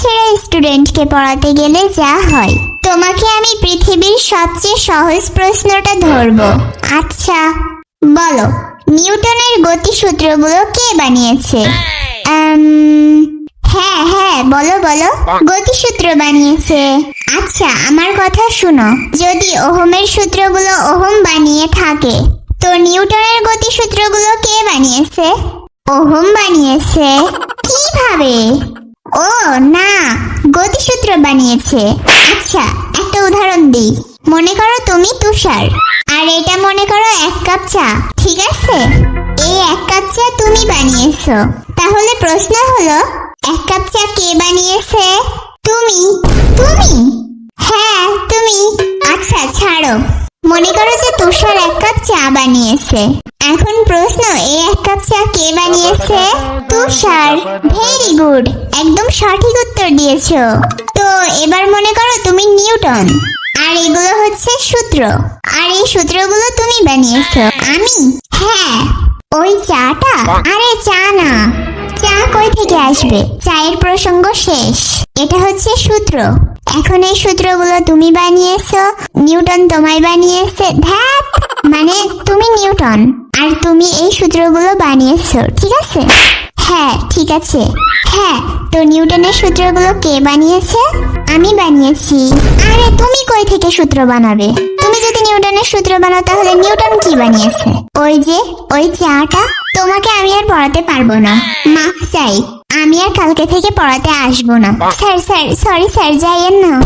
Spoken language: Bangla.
ছেড়ে স্টুডেন্টকে পড়াতে গেলে যা হয়। তোমাকে আমি পৃথিবীর সবচেয়ে সহজ প্রশ্নটা ধরবো। আচ্ছা বলো, নিউটনের গতিসূত্রগুলো কে বানিয়েছে? হ্যাঁ হ্যাঁ বলো বলো, গতিসূত্র বানিয়েছে। আচ্ছা আমার কথা শুনো, যদি ওহমের সূত্রগুলো ওহম বানিয়ে থাকে, তো নিউটনের গতিসূত্রগুলো কে বানিয়েছে? ওহম বানিয়েছে, কীভাবে? ও, না, গতিসূত্র বানিয়েছে। আচ্ছা একটা উদাহরণ দিই। মনে করো তুমি তুষার, আর এটা মনে করো এক কাপ চা, ঠিক আছে? এই এক কাপ চা তুমি বানিয়েছো। তাহলে প্রশ্ন হলো, এক কাপ চা কে বানিয়েছে? তুমি তুমি? হ্যাঁ তুমি। আচ্ছা ছাড়ো। মনে করো যে তুষার এক কাপ চা বানিয়েছে। এখন প্রশ্ন, এই এক কাপ চা কে বানিয়েছে? তুষার ভেরি গুড একদম সঠিক উত্তর দিয়েছ। তো এবার মনে করো তুমি নিউটন, আর এগুলো হচ্ছে সূত্র। আর এই সূত্রগুলো তুমি বানিয়েছো। আমি? হ্যাঁ ওই চাটা? আরে চা না, চা কই থেকে আসবে? চায়ের প্রসঙ্গ শেষ। এটা হচ্ছে সূত্র। এখন এই সূত্রগুলো তুমি বানিয়েছো, নিউটন তোমায় বানিয়েছে ধ্যাত মানে তুমি নিউটন। আর তুমি এই সূত্রগুলো বানিয়েছো, ঠিক আছে? হ্যাঁ ঠিক আছে। হ্যাঁ তো নিউটনের সূত্রগুলো কে বানিয়েছে? আমি বানিয়েছি। আরে, তুমি কই থেকে সূত্র বানাবে? তুমি যদি নিউটনের সূত্র বানাও, তাহলে নিউটন কি বানিয়েছে? ওই যে, ওই চাটা, তোমাকে আমি আর পড়াতে পারব না। মাফ চাই। আমি আর কালকে থেকে পড়াতে আসব না। স্যার স্যার সরি স্যার, যাইয়েন না।